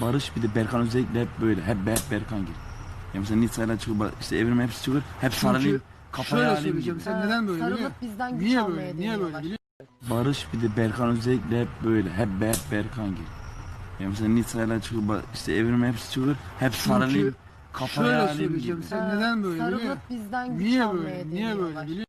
Barış bir de Berkan özellikle hep böyle. Hep, hep Berkan gibi. Ya mesela Nisa'yla çıkıp işte evrim hepsi çıkır. Hep sarılayım. Kafaya şöyle alayım söyleyeceğim gibi. sen neden böyle biliyor Sarılıp bizden güç Niye almaya böyle? Niye böyle deniyorlar. biliyor Barış bir de Berkan özellikle hep böyle. Hep, hep Berkan gibi. Ya mesela Nisa'yla çıkıp işte evrim hepsi çıkır. Hep sarılayım. Kafaya Şöyle alayım söyleyeceğim gibi. sen neden böyle biliyor Sarılıp bizden güç Niye almaya böyle? Niye deniyorlar. böyle biliyor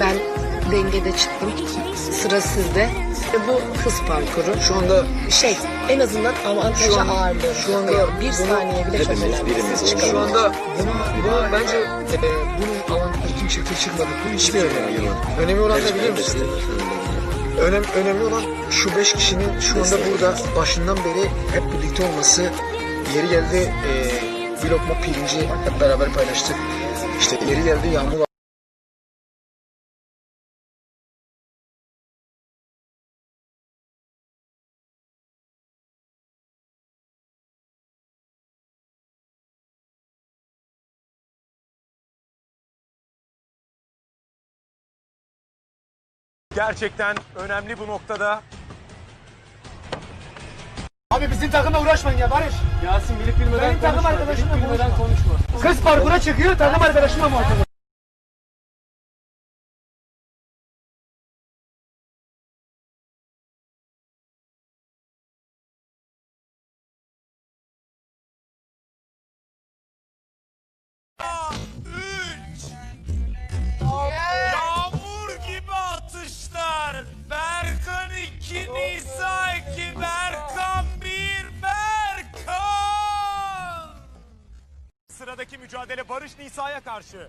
Ben dengede çıktım. Sıra sizde. Ve bu hız parkuru. Şu anda Şey en azından avantajı Şu an- ağırlığı. şu anda bir saniye bile çok önemli. Siz çıkamıyorsunuz. şu anda bunun, bunun bence e, bunun avantajı kim çıktı çıkmadı. Bu hiçbir önemi yok. Önemli olan ne biliyor musun? Önem, önemli olan şu beş kişinin şu anda burada başından beri hep birlikte olması. Yeri geldi e, bir lokma pirinci hep beraber paylaştık. İşte yeri geldi yağmur Gerçekten önemli bu noktada. Abi bizim takımla uğraşmayın ya Barış. Yasin bilip bilmeden Benim takım arkadaşımla bilmeden konuşma. Kız parkura çıkıyor takım arkadaşımla muhatap. 2, Nisa 2, Berkan 1, Berkan! Sıradaki mücadele Barış Nisa'ya karşı.